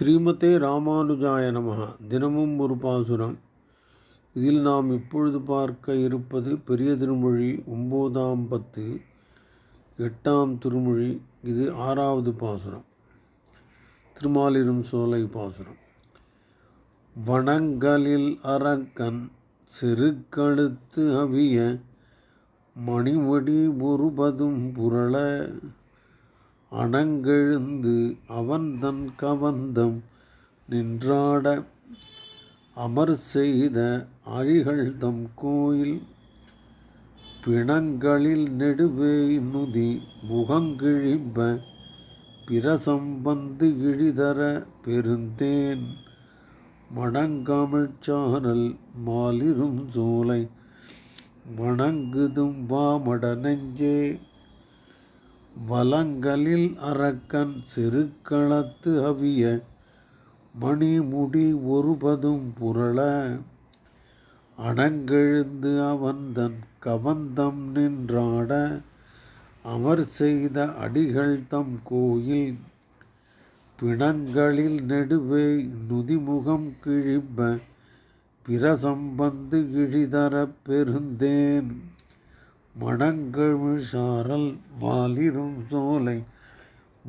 ஸ்ரீமதே ராமானுஜாய நமஹ. தினமும் ஒரு பாசுரம். இதில் நாம் இப்பொழுது பார்க்க இருப்பது பெரிய திருமொழி ஒம்போதாம் பத்து எட்டாம் திருமொழி. இது ஆறாவது பாசுரம். திருமாலிரும் சோலை பாசுரம். வனங்களில் அரக்கன் செருக்கழுத்து அவிய மணிவடி ஒருபதும் புரள. அணங்கெழுந்து அவன் தன் கவந்தம் நின்றாட அமர் செய்த அழிகள் தம் கோயில் பிணங்களில் நெடுவே நுதி முகங்கிழிம்ப பிரசம் வந்து இழிதர பெருந்தேன் மணங்கமிழ்ச்சாரல் மாலிரும் சோலை வணங்குதும் வாமட நெஞ்சே வலங்களில் அரக்கன் செருக்களத்து அவிய மணிமுடி ஒருபதும் புரள. அடங்கெழுந்து அவந்தன் கவந்தம் நின்றாட அவர் செய்த அடிகள் தம் கோயில். பிணங்களில் நெடுவே நுதிமுகம் கிழிப்ப பிரசம்பந்து கிழிதர பெருந்தேன். மடங்கழு சாரல் வாலிரும் சோலை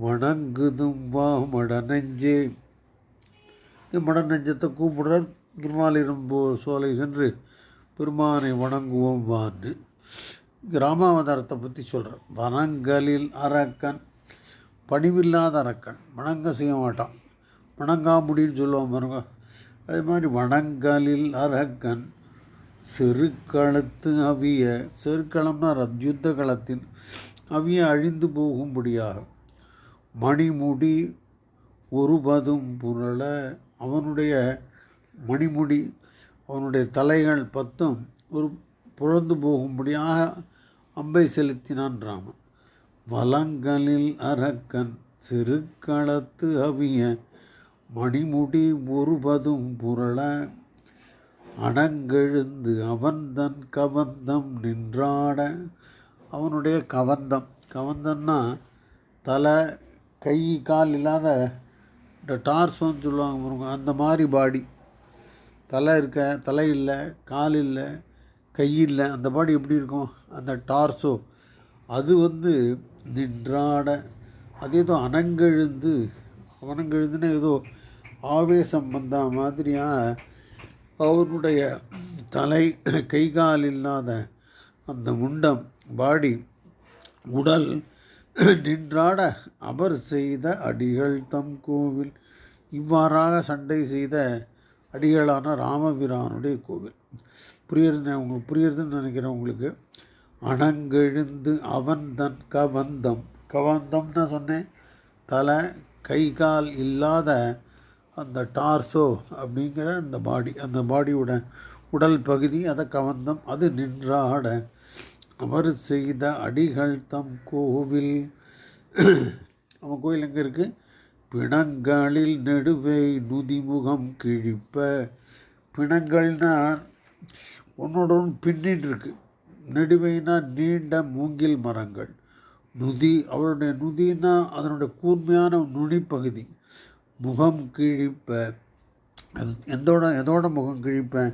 வணங்குதும் வா மடநெஞ்சே. மடநெஞ்சத்தை கூப்பிடுறார் திருமாலிரும் போ சோலை சென்று பெருமானை வணங்குவோம் வான்னு. ராமாவதாரத்தை பற்றி சொல்கிறார் வனங்களில் அரக்கன் பணிவில்லாத அரக்கன் வணங்க செய்ய மாட்டான் வணங்காமுடின்னு சொல்லுவான் பாருங்க. அது மாதிரி வனங்களில் அரக்கன் செருக்களத்து அவிய செருக்களம்னா ரத் யுத்த களத்தில் அவிய அழிந்து போகும்படியாக மணிமுடி ஒருபதும் புரள அவனுடைய மணிமுடி அவனுடைய தலைகள் பத்தும் ஒரு புரந்து போகும்படியாக அம்பை செலுத்தினான் ராமன். வலங்களில் அரக்கன் சிறுக்களத்து அவிய மணிமுடி ஒருபதும் புரள அடங்கெழுந்து அவந்தன் கவந்தம் நின்றாட. அவனுடைய கவந்தம். கவந்தம்னா தலை கை கால் இல்லாத இந்த டார்சோன்னு சொல்லுவாங்க பாருங்க அந்த மாதிரி பாடி. தலை இருக்க தலை இல்லை கால் இல்லை கை இல்லை அந்த பாடி எப்படி இருக்கும்? அந்த டார்சோ. அது வந்து நின்றாட. அது ஏதோ அனங்கெழுந்து அனங்கெழுந்துன்னா ஏதோ ஆவேசம் வந்த மாதிரியாக அவருடைய தலை கை கால் இல்லாத அந்த முண்டம் பாடி உடல் நின்றாட அவர் செய்த அடிகள் தம் கோவில். இவ்வாறாக சண்டை செய்த அடிகளான ராமபிரானுடைய கோவில். புரியுறது உங்களுக்கு புரியுறதுன்னு நினைக்கிறேன் உங்களுக்கு. அணங்கெழுந்து அவன் தன் கவந்தம். கவந்தம்னு சொன்னேன். தலை கை கால் இல்லாத அந்த டார்சோ அப்படிங்கிற அந்த பாடி அந்த பாடியோட உடல் பகுதி அதை கவந்தம் அது நின்றாட அவர் செய்த அடிகள் தம் கோவில். அவன் கோயில் எங்கே இருக்குது பிணங்களில் நெடுவை நுதிமுகம் கிழிப்ப. பிணங்கள்னா ஒன்றோட ஒன்று பின்னின்னு இருக்கு. நெடுவைனா நீண்ட மூங்கில் மரங்கள். நுதி அவளுடைய நுதினா அதனுடைய கூர்மையான நுனிப்பகுதி. முகம் கிழிப்பேன். எந்தோட எதோட முகம் கிழிப்பேன்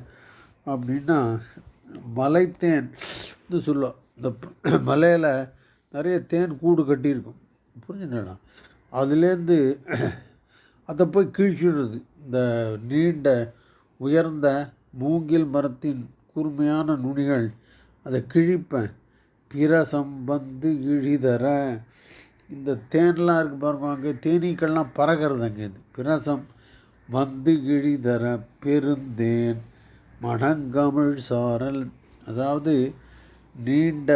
அப்படின்னா மலைத்தேன் சொல்லுவோம் இந்த மலையில் நிறைய தேன் கூடு கட்டியிருக்கும். புரிஞ்சுங்களா அதுலேருந்து அதை போய் கிழிச்சிடுறது. இந்த நீண்ட உயர்ந்த மூங்கில் மரத்தின் கூர்மையான நுனிகள் அதை கிழிப்பேன். பிற சம்பந்து இழிதர இந்த தேன்லாம் இருக்குது பாருங்க அங்கே தேனீக்கள்லாம் பறக்கிறது அங்கேருந்து பிரசம் வந்து இழிதர பெருந்தேன் மணங்கமிழ் சாரல். அதாவது நீண்ட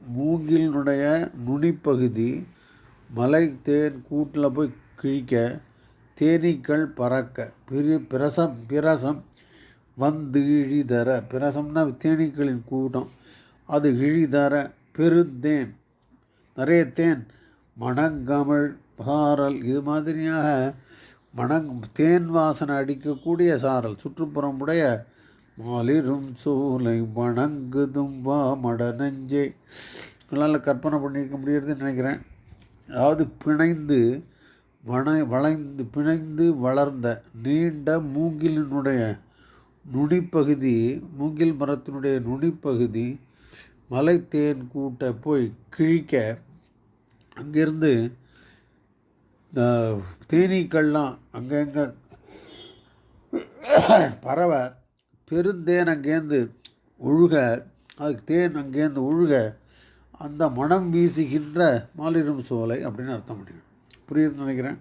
மூங்கிலினுடைய நுனிப்பகுதி மலை தேன் கூட்டில் போய் கிழிக்க தேனீக்கள் பறக்க. பெரிய பிரசம் பிரசம் வந்து இழிதர பிரசம்னா தேனீக்களின் கூட்டம். அது இழிதர பெருந்தேன் நிறைய தேன். மணங்கமிழ் பாரல் இது மாதிரியாக மணங் தேன் வாசனை அடிக்கக்கூடிய சாரல் சுற்றுப்புறம் உடைய மாலிரும் சூலை வணங்குதும் வா மட நெஞ்சே உங்களால் கற்பனை பண்ணியிருக்க முடியறதுன்னு நினைக்கிறேன். அதாவது பிணைந்து வண வளைந்து பிணைந்து வளர்ந்த நீண்ட மூங்கிலினுடைய நுனிப்பகுதி மூங்கில் மரத்தினுடைய நுனிப்பகுதி மலைத்தேன் கூட்ட போய் கிழிக்க அங்கேருந்து இந்த தேனீக்கள்லாம் அங்கங்கே பறவை பெருந்தேன் அங்கேருந்து ஒழுக அதுக்கு தேன் அங்கேருந்து ஒழுக அந்த மனம் வீசுகின்ற மாலிரும் சோலை அப்படின்னு அர்த்தம் முடியும் புரியுதுன்னு நினைக்கிறேன்.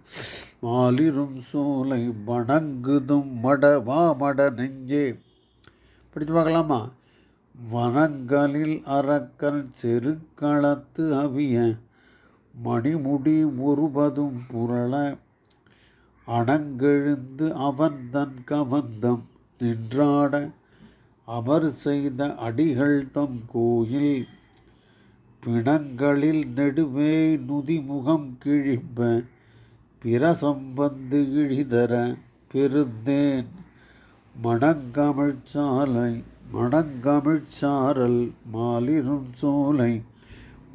மாலிரும் சோலை வணங்குதும் மட வா மட நெஞ்சே. படித்து பார்க்கலாமா? வனங்களில் அறக்கல் செருக்களத்து அவிய மணிமுடி ஒருபதும் புரள அணங்கெழுந்து அவன் தன் கவந்தம் நின்றாட அவர் செய்த அடிகள் தம் கோயில் பிணங்களில் நெடுவே நுதிமுகம் கிழிப்ப பிரசம்பந்து இழிதர பெருந்தேன் மணங்கமிழ்ச்சாலை மணங்கமிழ்ச்சாரல் மாலிரும் சோலை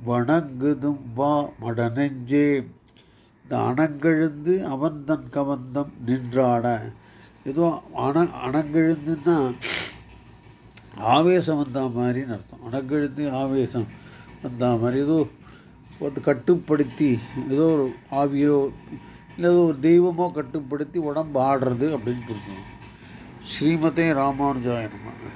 வணங்குதும் வா மடநெஞ்சே. இந்த அணங்கெழுந்து அவன் தன் கவந்தம் நின்றாட. ஏதோ அண அணங்கெழுந்துன்னா ஆவேசம் வந்த மாதிரின்னு அர்த்தம். அணங்கெழுந்து ஆவேசம் வந்த மாதிரி ஏதோ வந்து கட்டுப்படுத்தி ஏதோ ஒரு ஆவியோ இல்லை ஏதோ ஒரு தெய்வமோ கட்டுப்படுத்தி உடம்பு ஆடுறது அப்படின்னு புரிஞ்சுக்கணும். ஸ்ரீமதே ராமானுஜாயனமாக